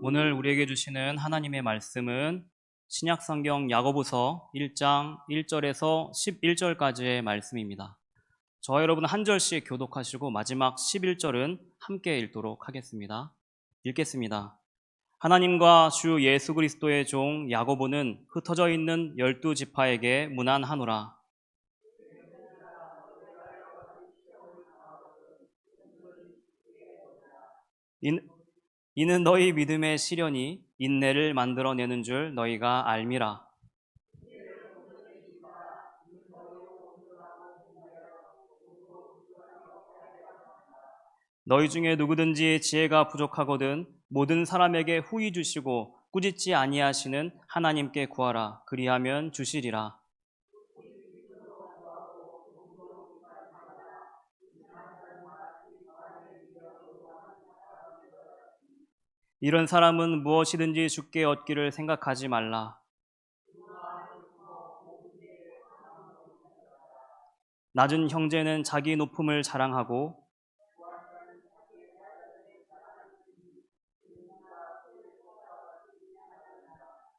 오늘 우리에게 주시는 하나님의 말씀은 신약 성경 야고보서 1장 1절에서 11절까지의 말씀입니다. 저와 여러분 한 절씩 교독하시고 마지막 11절은 함께 읽도록 하겠습니다. 읽겠습니다. 하나님과 주 예수 그리스도의 종 야고보는 흩어져 있는 열두 지파에게 문안하노라. 인- 이는 너희 믿음의 시련이 인내를 만들어내는 줄 너희가 알미라. 너희 중에 누구든지 지혜가 부족하거든 모든 사람에게 후히 주시고 꾸짖지 아니하시는 하나님께 구하라. 그리하면 주시리라. 이런 사람은 무엇이든지 죽게 얻기를 생각하지 말라. 낮은 형제는 자기 높음을 자랑하고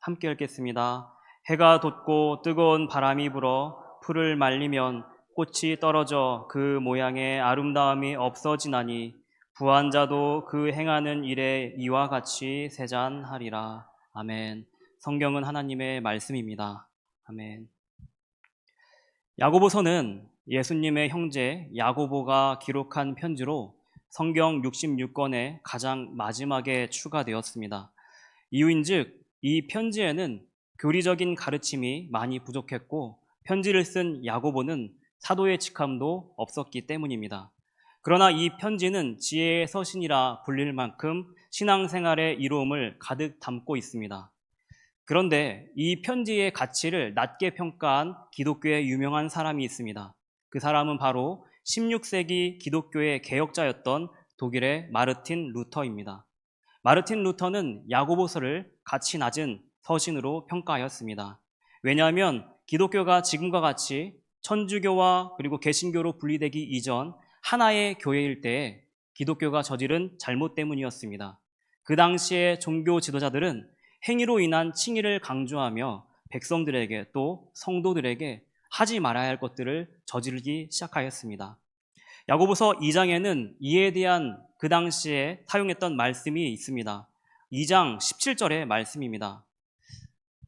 함께 읽겠습니다. 해가 돋고 뜨거운 바람이 불어 풀을 말리면 꽃이 떨어져 그 모양의 아름다움이 없어지나니 부한 자도 그 행하는 일에 이와 같이 세잔하리라. 아멘. 성경은 하나님의 말씀입니다. 아멘. 야고보서는 예수님의 형제 야고보가 기록한 편지로 성경 66권의 가장 마지막에 추가되었습니다. 이유인즉 이 편지에는 교리적인 가르침이 많이 부족했고 편지를 쓴 야고보는 사도의 직함도 없었기 때문입니다. 그러나 이 편지는 지혜의 서신이라 불릴 만큼 신앙생활의 이로움을 가득 담고 있습니다. 그런데 이 편지의 가치를 낮게 평가한 기독교의 유명한 사람이 있습니다. 그 사람은 바로 16세기 기독교의 개혁자였던 독일의 마르틴 루터입니다. 마르틴 루터는 야고보서를 가치 낮은 서신으로 평가하였습니다. 왜냐하면 기독교가 지금과 같이 천주교와 그리고 개신교로 분리되기 이전 하나의 교회일 때에 기독교가 저지른 잘못 때문이었습니다. 그 당시에 종교 지도자들은 행위로 인한 칭의를 강조하며 백성들에게 또 성도들에게 하지 말아야 할 것들을 저지르기 시작하였습니다. 야고보서 2장에는 이에 대한 그 당시에 사용했던 말씀이 있습니다. 2장 17절의 말씀입니다.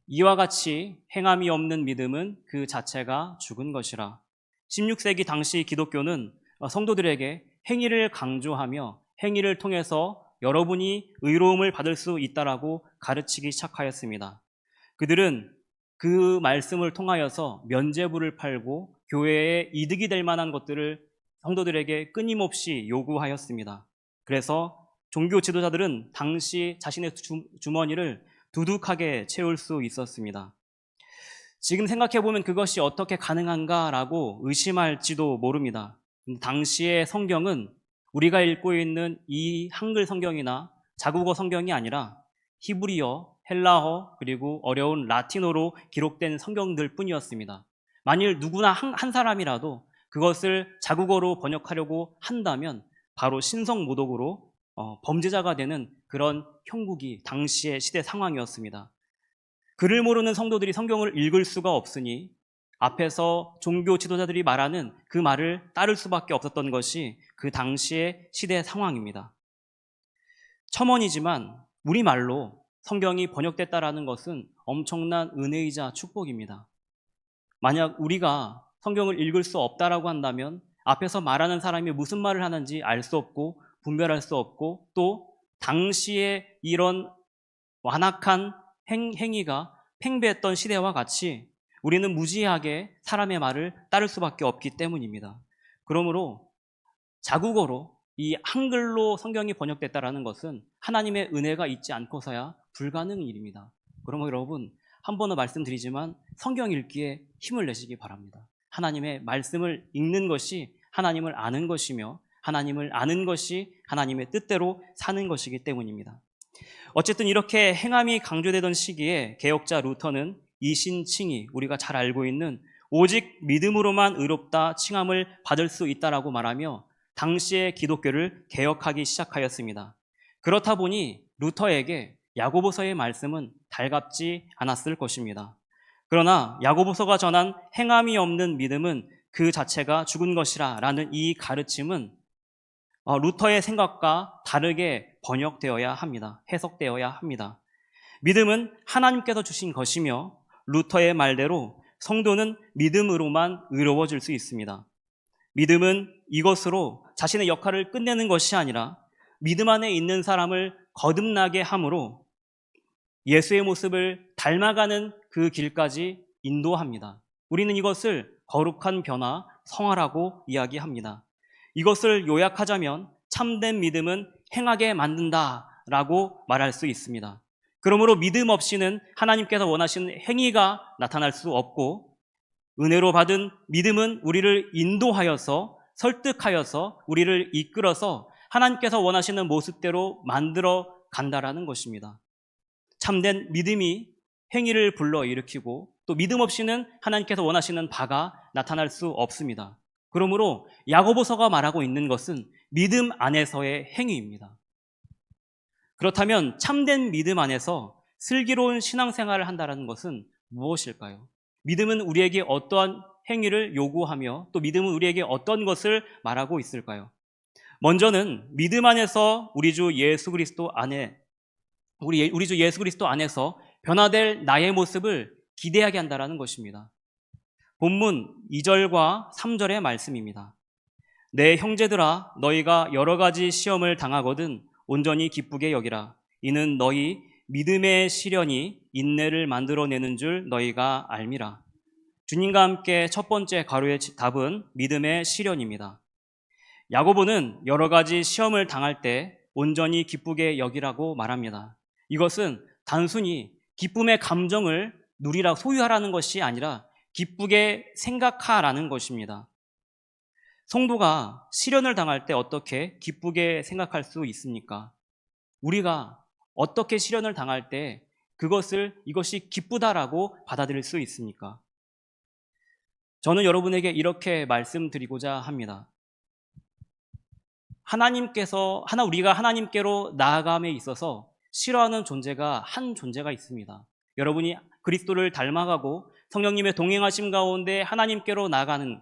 이와 같이 행함이 없는 믿음은 그 자체가 죽은 것이라. 16세기 당시 기독교는 성도들에게 행위를 강조하며 행위를 통해서 여러분이 의로움을 받을 수 있다라고 가르치기 시작하였습니다. 그들은 그 말씀을 통하여서 면제부를 팔고 교회에 이득이 될 만한 것들을 성도들에게 끊임없이 요구하였습니다. 그래서 종교 지도자들은 당시 자신의 주, 주머니를 두둑하게 채울 수 있었습니다. 지금 생각해보면 그것이 어떻게 가능한가라고 의심할지도 모릅니다. 당시의 성경은 우리가 읽고 있는 이 한글 성경이나 자국어 성경이 아니라 히브리어, 헬라어, 그리고 어려운 라틴어로 기록된 성경들 뿐이었습니다. 만일 누구나 한, 한 사람이라도 그것을 자국어로 번역하려고 한다면 바로 신성모독으로 어, 범죄자가 되는 그런 형국이 당시의 시대 상황이었습니다. 글을 모르는 성도들이 성경을 읽을 수가 없으니 앞에서 종교 지도자들이 말하는 그 말을 따를 수밖에 없었던 것이 그 당시의 시대 상황입니다. 첨언이지만 우리말로 성경이 번역됐다라는 것은 엄청난 은혜이자 축복입니다. 만약 우리가 성경을 읽을 수 없다라고 한다면 앞에서 말하는 사람이 무슨 말을 하는지 알 수 없고 분별할 수 없고 또 당시에 이런 완악한 행, 행위가 팽배했던 시대와 같이 우리는 무지하게 사람의 말을 따를 수밖에 없기 때문입니다. 그러므로 자국어로 이 한글로 성경이 번역됐다라는 것은 하나님의 은혜가 있지 않고서야 불가능한 일입니다. 그러므로 여러분 한 번 더 말씀드리지만 성경 읽기에 힘을 내시기 바랍니다. 하나님의 말씀을 읽는 것이 하나님을 아는 것이며 하나님을 아는 것이 하나님의 뜻대로 사는 것이기 때문입니다. 어쨌든 이렇게 행함이 강조되던 시기에 개혁자 루터는 이신칭이 우리가 잘 알고 있는 오직 믿음으로만 의롭다 칭함을 받을 수 있다라고 말하며 당시의 기독교를 개혁하기 시작하였습니다. 그렇다 보니 루터에게 야고보서의 말씀은 달갑지 않았을 것입니다. 그러나 야고보서가 전한 행함이 없는 믿음은 그 자체가 죽은 것이라 라는 이 가르침은 어, 루터의 생각과 다르게 번역되어야 합니다. 해석되어야 합니다. 믿음은 하나님께서 주신 것이며 루터의 말대로 성도는 믿음으로만 의로워질 수 있습니다. 믿음은 이것으로 자신의 역할을 끝내는 것이 아니라 믿음 안에 있는 사람을 거듭나게 함으로 예수의 모습을 닮아가는 그 길까지 인도합니다. 우리는 이것을 거룩한 변화, 성화라고 이야기합니다. 이것을 요약하자면 참된 믿음은 행하게 만든다 라고 말할 수 있습니다. 그러므로 믿음 없이는 하나님께서 원하시는 행위가 나타날 수 없고 은혜로 받은 믿음은 우리를 인도하여서 설득하여서 우리를 이끌어서 하나님께서 원하시는 모습대로 만들어 간다라는 것입니다. 참된 믿음이 행위를 불러 일으키고 또 믿음 없이는 하나님께서 원하시는 바가 나타날 수 없습니다. 그러므로 야고보서가 말하고 있는 것은 믿음 안에서의 행위입니다. 그렇다면 참된 믿음 안에서 슬기로운 신앙생활을 한다는 것은 무엇일까요? 믿음은 우리에게 어떠한 행위를 요구하며 또 믿음은 우리에게 어떤 것을 말하고 있을까요? 먼저는 믿음 안에서 우리 주 예수 그리스도 안에 우리 우리 주 예수 그리스도 안에서 변화될 나의 모습을 기대하게 한다라는 것입니다. 본문 2절과 3절의 말씀입니다. 내 형제들아 너희가 여러 가지 시험을 당하거든 온전히 기쁘게 여기라. 이는 너희 믿음의 시련이 인내를 만들어내는 줄 너희가 알미라. 주님과 함께 첫 번째 가로의 답은 믿음의 시련입니다. 야고보는 여러 가지 시험을 당할 때 온전히 기쁘게 여기라고 말합니다. 이것은 단순히 기쁨의 감정을 누리라 소유하라는 것이 아니라 기쁘게 생각하라는 것입니다. 성도가 시련을 당할 때 어떻게 기쁘게 생각할 수 있습니까? 우리가 어떻게 시련을 당할 때 그것을 이것이 기쁘다라고 받아들일 수 있습니까? 저는 여러분에게 이렇게 말씀드리고자 합니다. 하나님께서 하나 우리가 하나님께로 나아감에 있어서 싫어하는 존재가 한 존재가 있습니다. 여러분이 그리스도를 닮아가고 성령님의 동행하심 가운데 하나님께로 나가는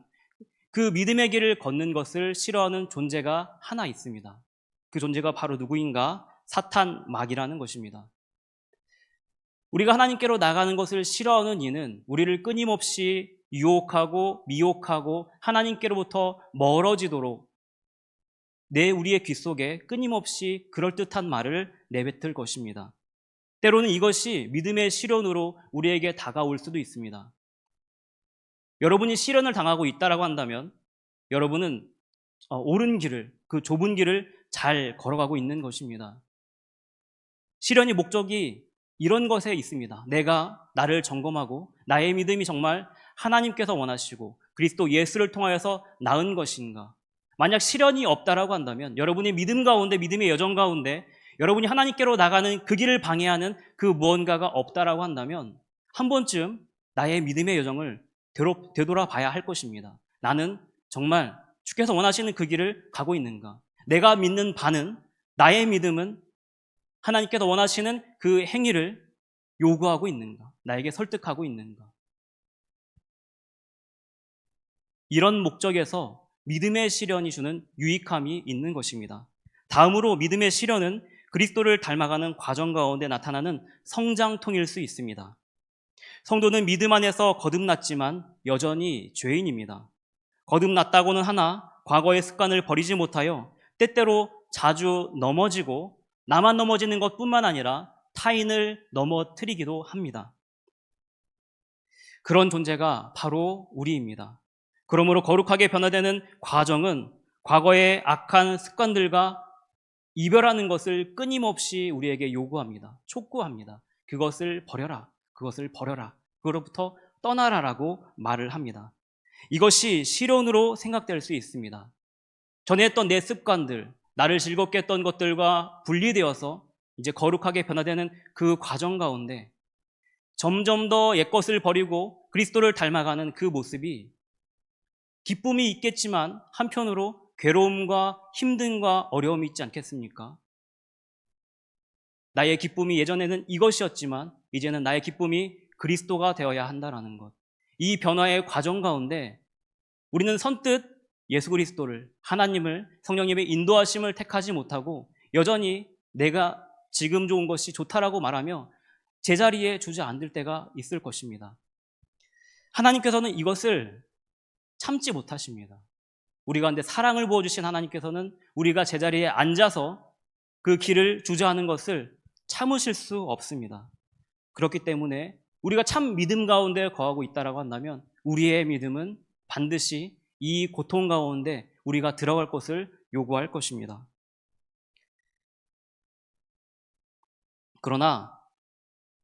그 믿음의 길을 걷는 것을 싫어하는 존재가 하나 있습니다. 그 존재가 바로 누구인가? 사탄 마귀라는 것입니다. 우리가 하나님께로 나가는 것을 싫어하는 이는 우리를 끊임없이 유혹하고 미혹하고 하나님께로부터 멀어지도록 내 우리의 귀 속에 끊임없이 그럴듯한 말을 내뱉을 것입니다. 때로는 이것이 믿음의 시련으로 우리에게 다가올 수도 있습니다. 여러분이 시련을 당하고 있다라고 한다면 여러분은 어, 옳은 길을 그 좁은 길을 잘 걸어가고 있는 것입니다. 시련의 목적이 이런 것에 있습니다. 내가 나를 점검하고 나의 믿음이 정말 하나님께서 원하시고 그리스도 예수를 통하여서 나은 것인가? 만약 시련이 없다라고 한다면 여러분의 믿음 가운데 믿음의 여정 가운데 여러분이 하나님께로 나가는 그 길을 방해하는 그 무언가가 없다라고 한다면 한 번쯤 나의 믿음의 여정을 되돌아 봐야 할 것입니다. 나는 정말 주께서 원하시는 그 길을 가고 있는가? 내가 믿는 바는 나의 믿음은 하나님께서 원하시는 그 행위를 요구하고 있는가? 나에게 설득하고 있는가? 이런 목적에서 믿음의 시련이 주는 유익함이 있는 것입니다. 다음으로 믿음의 시련은 그리스도를 닮아가는 과정 가운데 나타나는 성장통일 수 있습니다. 성도는 믿음 안에서 거듭났지만 여전히 죄인입니다. 거듭났다고는 하나 과거의 습관을 버리지 못하여 때때로 자주 넘어지고 나만 넘어지는 것 뿐만 아니라 타인을 넘어뜨리기도 합니다. 그런 존재가 바로 우리입니다. 그러므로 거룩하게 변화되는 과정은 과거의 악한 습관들과 이별하는 것을 끊임없이 우리에게 요구합니다. 촉구합니다. 그것을 버려라. 그것을 버려라. 그로부터 떠나라라고 말을 합니다. 이것이 실현으로 생각될 수 있습니다. 전에 했던 내 습관들, 나를 즐겁게 했던 것들과 분리되어서 이제 거룩하게 변화되는 그 과정 가운데 점점 더 옛것을 버리고 그리스도를 닮아가는 그 모습이 기쁨이 있겠지만 한편으로 괴로움과 힘듦과 어려움이 있지 않겠습니까? 나의 기쁨이 예전에는 이것이었지만 이제는 나의 기쁨이 그리스도가 되어야 한다라는 것. 이 변화의 과정 가운데 우리는 선뜻 예수 그리스도를 하나님을 성령님의 인도하심을 택하지 못하고 여전히 내가 지금 좋은 것이 좋다라고 말하며 제자리에 주저앉을 때가 있을 것입니다. 하나님께서는 이것을 참지 못하십니다. 우리 가운데 사랑을 부어주신 하나님께서는 우리가 제자리에 앉아서 그 길을 주저하는 것을 참으실 수 없습니다. 그렇기 때문에 우리가 참 믿음 가운데 거하고 있다라고 한다면 우리의 믿음은 반드시 이 고통 가운데 우리가 들어갈 것을 요구할 것입니다. 그러나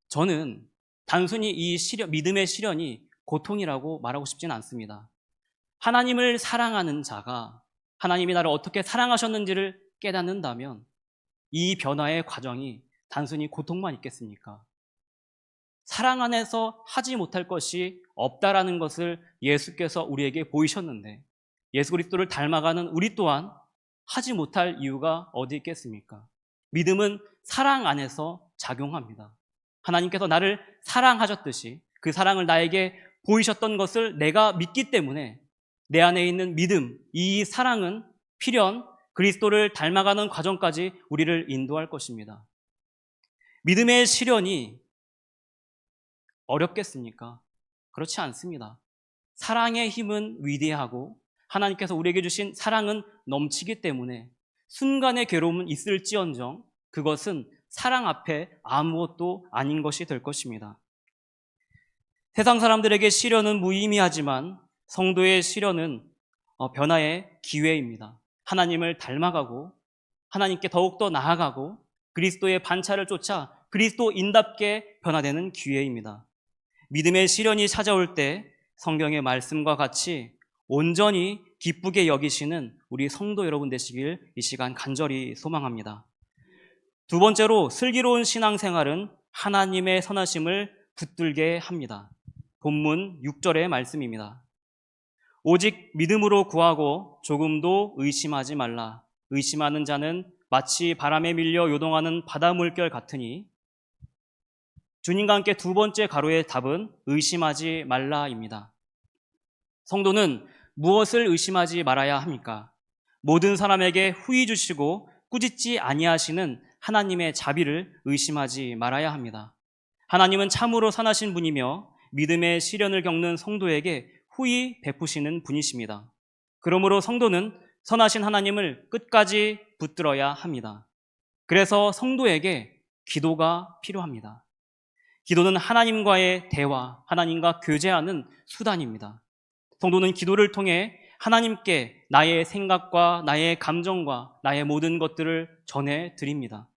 저는 단순히 이 시련, 믿음의 시련이 고통이라고 말하고 싶지는 않습니다. 하나님을 사랑하는 자가 하나님이 나를 어떻게 사랑하셨는지를 깨닫는다면 이 변화의 과정이 단순히 고통만 있겠습니까? 사랑 안에서 하지 못할 것이 없다라는 것을 예수께서 우리에게 보이셨는데 예수 그리스도를 닮아가는 우리 또한 하지 못할 이유가 어디 있겠습니까? 믿음은 사랑 안에서 작용합니다. 하나님께서 나를 사랑하셨듯이 그 사랑을 나에게 보이셨던 것을 내가 믿기 때문에 내 안에 있는 믿음, 이 사랑은 필연 그리스도를 닮아가는 과정까지 우리를 인도할 것입니다. 믿음의 시련이 어렵겠습니까? 그렇지 않습니다. 사랑의 힘은 위대하고 하나님께서 우리에게 주신 사랑은 넘치기 때문에 순간의 괴로움은 있을지언정 그것은 사랑 앞에 아무것도 아닌 것이 될 것입니다. 세상 사람들에게 시련은 무의미하지만 성도의 시련은 어, 변화의 기회입니다. 하나님을 닮아가고 하나님께 더욱더 나아가고 그리스도의 반차를 쫓아 그리스도인답게 변화되는 기회입니다. 믿음의 시련이 찾아올 때 성경의 말씀과 같이 온전히 기쁘게 여기시는 우리 성도 여러분 되시길 이 시간 간절히 소망합니다. 두 번째로 슬기로운 신앙생활은 하나님의 선하심을 붙들게 합니다. 본문 6절의 말씀입니다. 오직 믿음으로 구하고 조금도 의심하지 말라. 의심하는 자는 마치 바람에 밀려 요동하는 바다 물결 같으니 주님과 함께 두 번째 가로의 답은 의심하지 말라입니다. 성도는 무엇을 의심하지 말아야 합니까? 모든 사람에게 후히 주시고 꾸짖지 아니하시는 하나님의 자비를 의심하지 말아야 합니다. 하나님은 참으로 선하신 분이며 믿음의 시련을 겪는 성도에게 후히 베푸시는 분이십니다. 그러므로 성도는 선하신 하나님을 끝까지 붙들어야 합니다. 그래서 성도에게 기도가 필요합니다. 기도는 하나님과의 대화, 하나님과 교제하는 수단입니다. 성도는 기도를 통해 하나님께 나의 생각과 나의 감정과 나의 모든 것들을 전해 드립니다.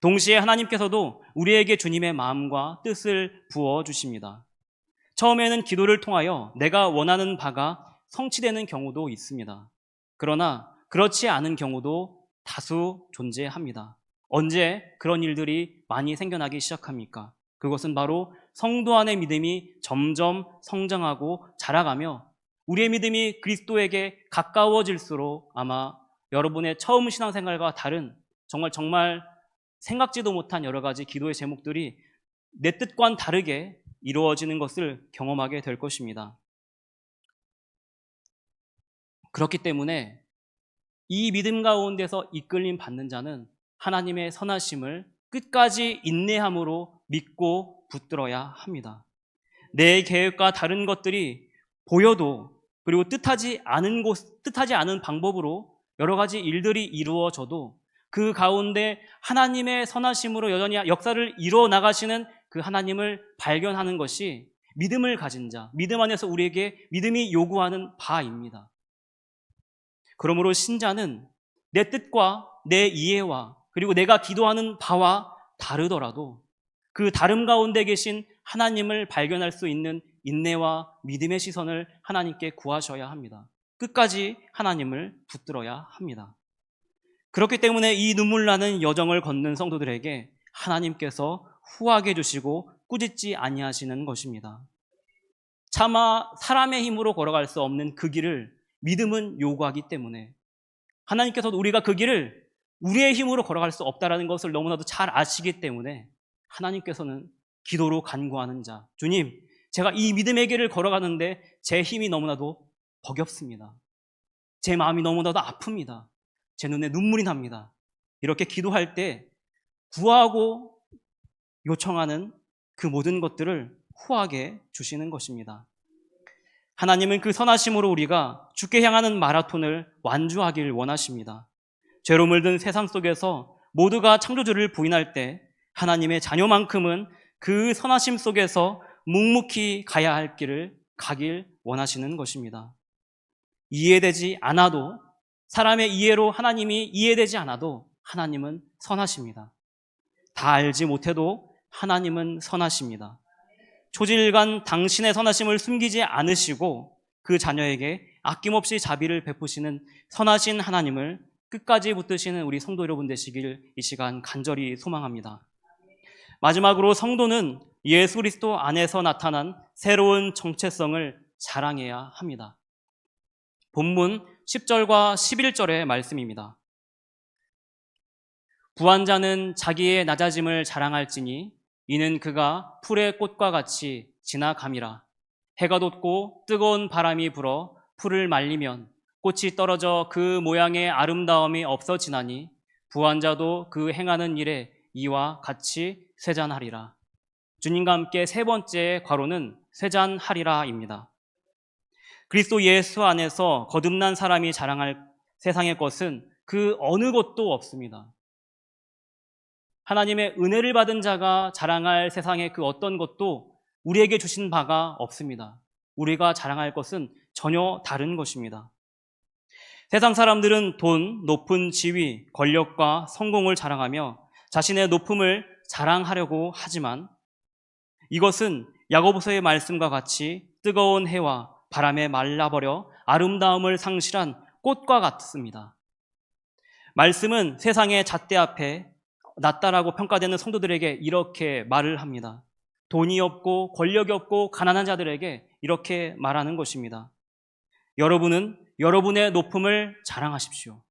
동시에 하나님께서도 우리에게 주님의 마음과 뜻을 부어 주십니다. 처음에는 기도를 통하여 내가 원하는 바가 성취되는 경우도 있습니다. 그러나 그렇지 않은 경우도 다수 존재합니다. 언제 그런 일들이 많이 생겨나기 시작합니까? 그것은 바로 성도 안의 믿음이 점점 성장하고 자라가며 우리의 믿음이 그리스도에게 가까워질수록 아마 여러분의 처음 신앙생활과 다른 정말 정말 생각지도 못한 여러 가지 기도의 제목들이 내 뜻과는 다르게 이루어지는 것을 경험하게 될 것입니다. 그렇기 때문에 이 믿음 가운데서 이끌림 받는 자는 하나님의 선하심을 끝까지 인내함으로 믿고 붙들어야 합니다. 내 계획과 다른 것들이 보여도 그리고 뜻하지 않은 곳, 뜻하지 않은 방법으로 여러 가지 일들이 이루어져도 그 가운데 하나님의 선하심으로 여전히 역사를 이루어 나가시는 그 하나님을 발견하는 것이 믿음을 가진 자, 믿음 안에서 우리에게 믿음이 요구하는 바입니다. 그러므로 신자는 내 뜻과 내 이해와 그리고 내가 기도하는 바와 다르더라도 그 다름 가운데 계신 하나님을 발견할 수 있는 인내와 믿음의 시선을 하나님께 구하셔야 합니다. 끝까지 하나님을 붙들어야 합니다. 그렇기 때문에 이 눈물 나는 여정을 걷는 성도들에게 하나님께서 후하게 해주시고 꾸짖지 아니하시는 것입니다. 차마 사람의 힘으로 걸어갈 수 없는 그 길을 믿음은 요구하기 때문에 하나님께서도 우리가 그 길을 우리의 힘으로 걸어갈 수 없다라는 것을 너무나도 잘 아시기 때문에 하나님께서는 기도로 간구하는 자, 주님, 제가 이 믿음의 길을 걸어가는데 제 힘이 너무나도 버겁습니다. 제 마음이 너무나도 아픕니다. 제 눈에 눈물이 납니다. 이렇게 기도할 때 구하고 요청하는 그 모든 것들을 후하게 주시는 것입니다. 하나님은 그 선하심으로 우리가 죽게 향하는 마라톤을 완주하길 원하십니다. 죄로 물든 세상 속에서 모두가 창조주를 부인할 때 하나님의 자녀만큼은 그 선하심 속에서 묵묵히 가야 할 길을 가길 원하시는 것입니다. 이해되지 않아도 사람의 이해로 하나님이 이해되지 않아도 하나님은 선하십니다. 다 알지 못해도 하나님은 선하십니다. 초질간 당신의 선하심을 숨기지 않으시고 그 자녀에게 아낌없이 자비를 베푸시는 선하신 하나님을 끝까지 붙드시는 우리 성도 여러분 되시길 이 시간 간절히 소망합니다. 마지막으로 성도는 예수 그리스도 안에서 나타난 새로운 정체성을 자랑해야 합니다. 본문 10절과 11절의 말씀입니다. 부한자는 자기의 낮아짐을 자랑할지니 이는 그가 풀의 꽃과 같이 지나감이라. 해가 돋고 뜨거운 바람이 불어 풀을 말리면 꽃이 떨어져 그 모양의 아름다움이 없어지나니 부한자도 그 행하는 일에 이와 같이 쇠잔하리라. 주님과 함께 세 번째 과로는 쇠잔하리라입니다. 그리스도 예수 안에서 거듭난 사람이 자랑할 세상의 것은 그 어느 것도 없습니다. 하나님의 은혜를 받은 자가 자랑할 세상의 그 어떤 것도 우리에게 주신 바가 없습니다. 우리가 자랑할 것은 전혀 다른 것입니다. 세상 사람들은 돈, 높은 지위, 권력과 성공을 자랑하며 자신의 높음을 자랑하려고 하지만 이것은 야고보서의 말씀과 같이 뜨거운 해와 바람에 말라버려 아름다움을 상실한 꽃과 같습니다. 말씀은 세상의 잣대 앞에 낫다라고 평가되는 성도들에게 이렇게 말을 합니다. 돈이 없고 권력이 없고 가난한 자들에게 이렇게 말하는 것입니다. 여러분은 여러분의 높음을 자랑하십시오.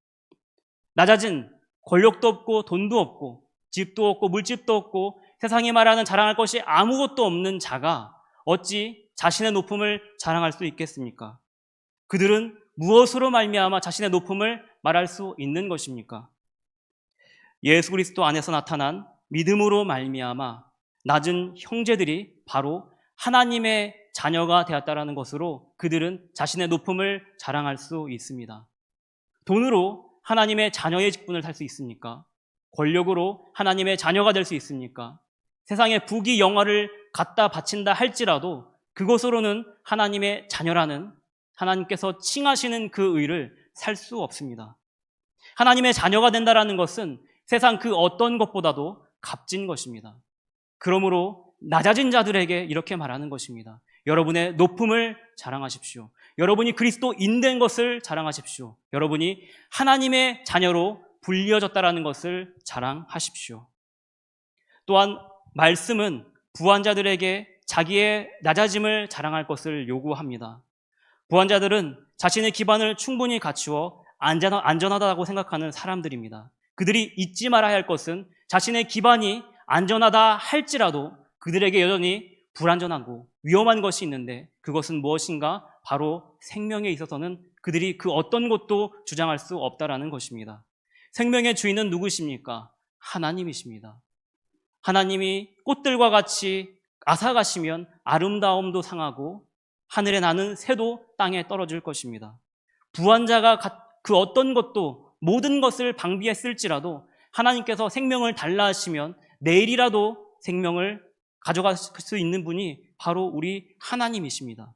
낮아진 권력도 없고 돈도 없고 집도 없고 물집도 없고 세상이 말하는 자랑할 것이 아무것도 없는 자가 어찌 자신의 높음을 자랑할 수 있겠습니까? 그들은 무엇으로 말미암아 자신의 높음을 말할 수 있는 것입니까? 예수 그리스도 안에서 나타난 믿음으로 말미암아 낮은 형제들이 바로 하나님의 자녀가 되었다라는 것으로 그들은 자신의 높음을 자랑할 수 있습니다. 돈으로 하나님의 자녀의 직분을 살 수 있습니까? 권력으로 하나님의 자녀가 될 수 있습니까? 세상의 부귀 영화를 갖다 바친다 할지라도 그것으로는 하나님의 자녀라는 하나님께서 칭하시는 그 의를 살 수 없습니다. 하나님의 자녀가 된다라는 것은 세상 그 어떤 것보다도 값진 것입니다. 그러므로 낮아진 자들에게 이렇게 말하는 것입니다. 여러분의 높음을 자랑하십시오. 여러분이 그리스도인 된 것을 자랑하십시오. 여러분이 하나님의 자녀로 불리어졌다라는 것을 자랑하십시오. 또한 말씀은 부한자들에게 자기의 낮아짐을 자랑할 것을 요구합니다. 부한자들은 자신의 기반을 충분히 갖추어 안전하다고 생각하는 사람들입니다. 그들이 잊지 말아야 할 것은 자신의 기반이 안전하다 할지라도 그들에게 여전히 불안전하고 위험한 것이 있는데 그것은 무엇인가? 바로 생명에 있어서는 그들이 그 어떤 것도 주장할 수 없다라는 것입니다. 생명의 주인은 누구십니까? 하나님이십니다. 하나님이 꽃들과 같이 아사가시면 아름다움도 상하고 하늘에 나는 새도 땅에 떨어질 것입니다. 부한자가 그 어떤 것도 모든 것을 방비했을지라도 하나님께서 생명을 달라 하시면 내일이라도 생명을 가져갈 수 있는 분이 바로 우리 하나님이십니다.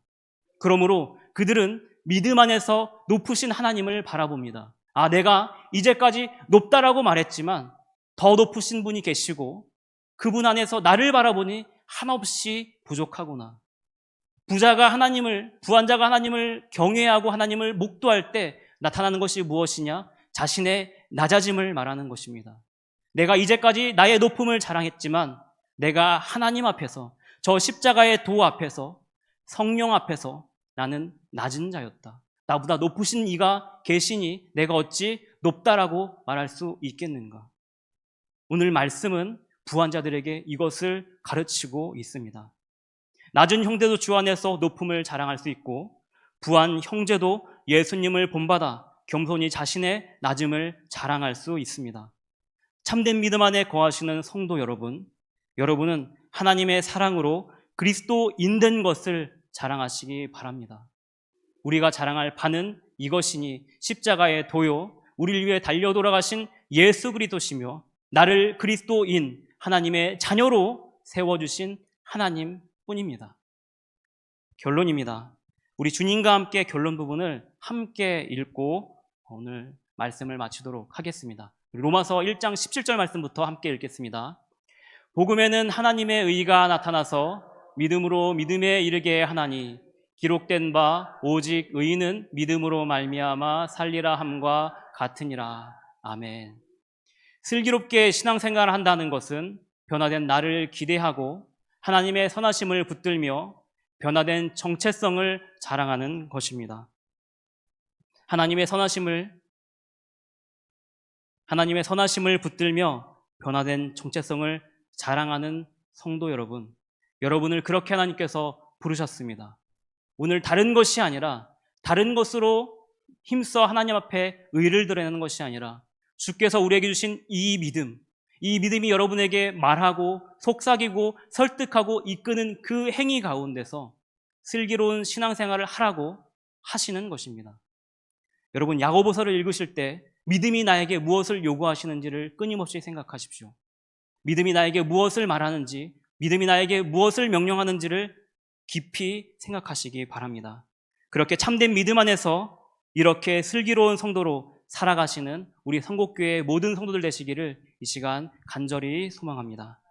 그러므로 그들은 믿음 안에서 높으신 하나님을 바라봅니다. 아, 내가 이제까지 높다라고 말했지만 더 높으신 분이 계시고 그분 안에서 나를 바라보니 한없이 부족하구나. 부자가 하나님을, 부한자가 하나님을 경외하고 하나님을 목도할 때 나타나는 것이 무엇이냐? 자신의 낮아짐을 말하는 것입니다. 내가 이제까지 나의 높음을 자랑했지만 내가 하나님 앞에서 저 십자가의 도 앞에서 성령 앞에서 나는 낮은 자였다. 나보다 높으신 이가 계시니 내가 어찌 높다라고 말할 수 있겠는가? 오늘 말씀은 부한 자들에게 이것을 가르치고 있습니다. 낮은 형제도 주 안에서 높음을 자랑할 수 있고 부한 형제도 예수님을 본받아 겸손히 자신의 낮음을 자랑할 수 있습니다. 참된 믿음 안에 거하시는 성도 여러분, 여러분은 하나님의 사랑으로 그리스도인 된 것을 자랑하시기 바랍니다. 우리가 자랑할 바는 이것이니 십자가의 도요, 우리를 위해 달려 돌아가신 예수 그리스도시며 나를 그리스도인 하나님의 자녀로 세워 주신 하나님 뿐입니다. 결론입니다. 우리 주님과 함께 결론 부분을 함께 읽고 오늘 말씀을 마치도록 하겠습니다. 로마서 1장 17절 말씀부터 함께 읽겠습니다. 복음에는 하나님의 의가 나타나서 믿음으로 믿음에 이르게 하나니 기록된 바 오직 의인은 믿음으로 말미암아 살리라 함과 같으니라. 아멘. 슬기롭게 신앙생활을 한다는 것은 변화된 나를 기대하고 하나님의 선하심을 붙들며 변화된 정체성을 자랑하는 것입니다. 하나님의 선하심을 하나님의 선하심을 붙들며 변화된 정체성을 자랑하는 성도 여러분, 여러분을 그렇게 하나님께서 부르셨습니다. 오늘 다른 것이 아니라 다른 것으로 힘써 하나님 앞에 의를 드러내는 것이 아니라 주께서 우리에게 주신 이 믿음, 이 믿음이 여러분에게 말하고 속삭이고 설득하고 이끄는 그 행위 가운데서 슬기로운 신앙생활을 하라고 하시는 것입니다. 여러분 야고보서를 읽으실 때 믿음이 나에게 무엇을 요구하시는지를 끊임없이 생각하십시오. 믿음이 나에게 무엇을 말하는지, 믿음이 나에게 무엇을 명령하는지를 깊이 생각하시기 바랍니다. 그렇게 참된 믿음 안에서 이렇게 슬기로운 성도로 살아가시는 우리 성곡교회 모든 성도들 되시기를 이 시간 간절히 소망합니다.